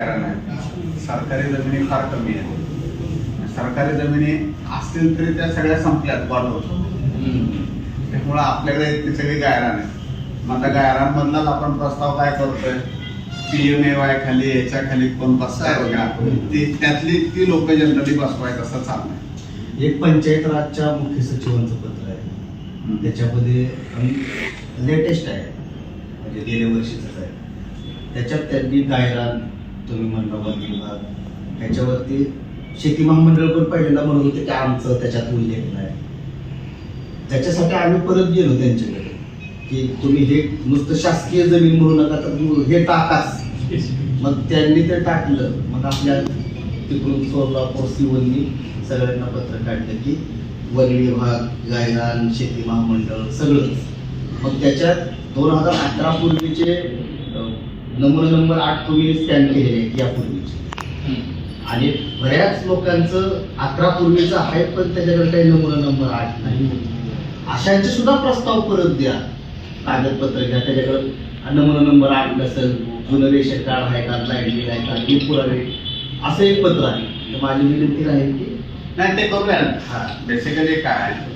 कारण आहे. सरकारी जमिनी फार कमी आहेत. सरकारी जमिनी असतील तरी त्या सगळ्या संपल्यात वाढवत त्यामुळं आपल्याकडे ती सगळी गायरान आहे मग आता गायरानमधलाच आपण प्रस्ताव काय करतोय? पी एम ए वाय खाली याच्या खाली कोण बसताय का ती त्यातली ती लोक जनरली बसवायचं असं चाललंय. एक पंचायत राजच्या मुख्य सचिवांचं पत्र आहे. त्याच्यामध्ये लेटेस्ट आहे. म्हणजे गेल्या वर्षीच आहे. त्याच्यात त्यांनी गायरान तुम्ही म्हणला वन विभाग त्याच्यावरती शेती महामंडळ पण पहिल्यांदा म्हणत होते की आमचं त्याच्यात उल्लेख नाही. त्याच्यासाठी आम्ही परत गेलो त्यांच्याकडे की तुम्ही हे नुसतं शासकीय जमीन म्हणू नका तर हे टाकाच. मग त्यांनी ते टाकलं. मग आपल्या तिकडून सोलापूर सिवलनी सगळ्यांना पत्र काढलं की वन विभाग गायरान शेती महामंडळ सगळंच. मग त्याच्यात दोन हजार अठरा पूर्वीचे नमुना नंबर आठ तुम्ही स्कॅन केलेले आहेत यापूर्वीचे आणि बऱ्याच लोकांचं अठरा पूर्वीचं आहे पण त्याच्याकडे काही नमुना नंबर आठ नाही. अशांचे सुद्धा प्रस्ताव परत द्या. कागदपत्र घ्या. त्याच्याकडे नमुना नंबर आठ नसेल जुनं रेशन कार्ड आहे का लाइट आहे का हे पुरावे. असं एक पत्र आहे. माझी विनंती आहे की नाही ते करूया. हा. बेसिकली काय आहे?